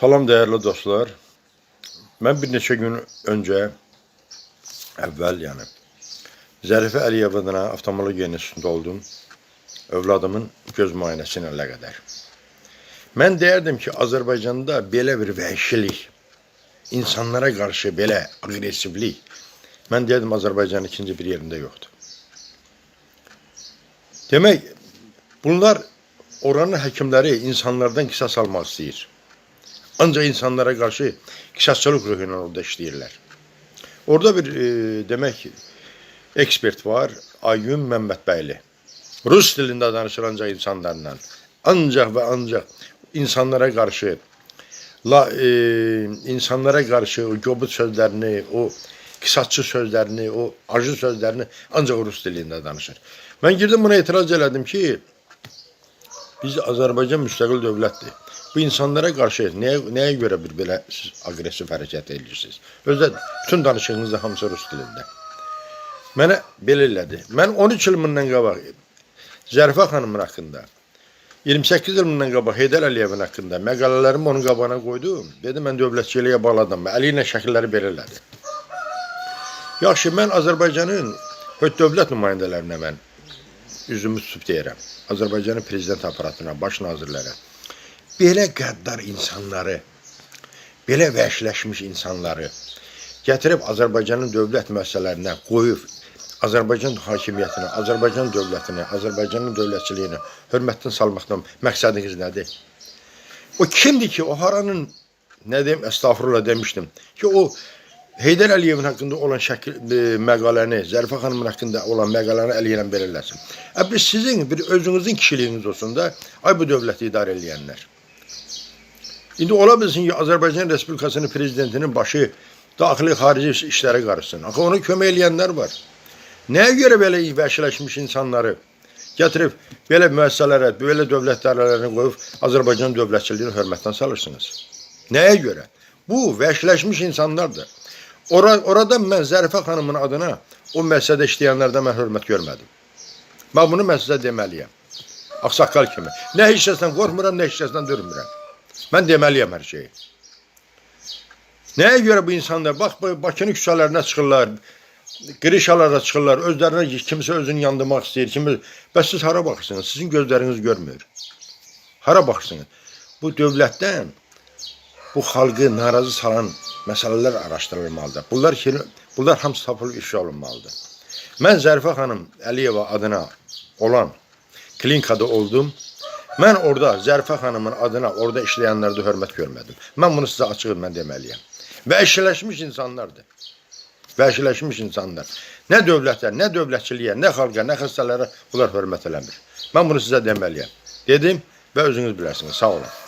Salam değerli dostlar. Ben bir neçə gün önce evvel yani Zərife Əliyev adına oftalmologiya institutunda oldum. Övladımın göz müayinəsinə əlaqədar. Mən deyərdim ki, Azərbaycanda belə bir vəhşilik, insanlara qarşı belə aqressivlik, mən deyərdim Azərbaycanın ikinci bir yerində yoxdur. Demək, bunlar oranın həkimləri insanlardan qisas almaq istəyir. Ancaq insanlara qarşı qisasçılıq ruhu ilə orada işləyirlər. Orada bir e, demək ekspert var, Ayyum Məmmədbəyli. Rus dilində danışır ancaq insanlarla. Ancaq və ancaq insanlara qarşı la, e, insanlara qarşı o göbut sözlərini, o qisasçı sözlərini, o acı sözlərini ancaq rus dilində danışır. Mən girdim buna etiraz elədim ki, biz Azərbaycan müstəqil dövlətdir. Bu insanlara qarşı nəyə, nəyə görə bir belə siz aqressiv hərəkət edirsiniz? Özdə bütün danışığınızda hamısı rus dilində. Mənə belə elədi. Mən 13 il bundan qabaq Zərifə xanımın haqqında 28 il bundan qabaq Heydər Əliyevin haqqında məqalələrimi onun qabağına qoydum. Dedim mən dövlətçiliyə bağladım. Əli ilə şəkilləri belə elədi. Yaxşı, mən Azərbaycanın höt dövlət nümayəndələrinə mən üzümü tutub deyirəm. Azərbaycanın prezident aparatına, baş nazirlərə. Belə qəddar insanları, belə vəhşiləşmiş insanları gətirib Azərbaycanın dövlət müəssisələrinə qoyub Azərbaycan hakimiyyətinə, Azərbaycan dövlətinə, Azərbaycanın dövlətçiliyinə hörmətdən salmaqdan məqsədiniz nədir? O kimdir ki, o haranın nə deyim, estağfurullah demişdim ki, o Heydər Əliyevin haqqında olan şəkil e, məqaləni, Zərifə xanımın haqqında olan məqaləni əli ilə belirləsin. E, biz sizin bir özünüzün kişiliyiniz olsun da, ay bu dövləti idarə edənlər. İndi ola bilsin ki, Azərbaycan Respublikasının prezidentinin başı daxili xarici işlərə qarışsın. Axı ona kömək eləyənlər var. Nəyə görə belə vəhşiləşmiş insanları gətirib belə müəssisələrə, belə dövlət idarələrinə qoyub Azərbaycan dövlətçiliyini hörmətdən salırsınız? Nəyə görə? Bu vəhşiləşmiş insanlardır. Ora, orada mən Zərifə xanımın adına o müəssisədə işləyənlərdə mən hörmət görmədim. Mən bunu mən sizə deməliyəm. Ağsaqqal kimi. Nə heç kəsdən qorxmuram, nə heç kəsdən durmuram. Mən deməliyəm hər şeyi. Nəyə görə bu insanlar, bax, Bakının küçələrinə çıxırlar, qrişalara çıxırlar, özlərinə kimsə özünü yandırmaq istəyir, kimi. Bəs siz hara baxırsınız? Sizin gözləriniz görmür. Hara baxırsınız? Bu dövlətdən bu xalqı narazı salan məsələlər araşdırılmalıdır. Bunlar ki, bunlar hamısı tapılıb ifşa olunmalıdır. Mən Zərifə xanım Əliyeva adına olan klinikada oldum. Mən orada Zərifə xanımın adına orada işləyənlərdə hörmət görmədim. Mən bunu sizə açıq mən deməliyəm. Vəhşiləşmiş insanlardır. Vəhşiləşmiş insanlar. Nə dövlətə, nə dövlətçiliyə, nə xalqa, nə xəstələrə bunlar hörmət eləmir. Mən bunu sizə deməliyəm. Dedim və özünüz bilərsiniz. Sağ olun.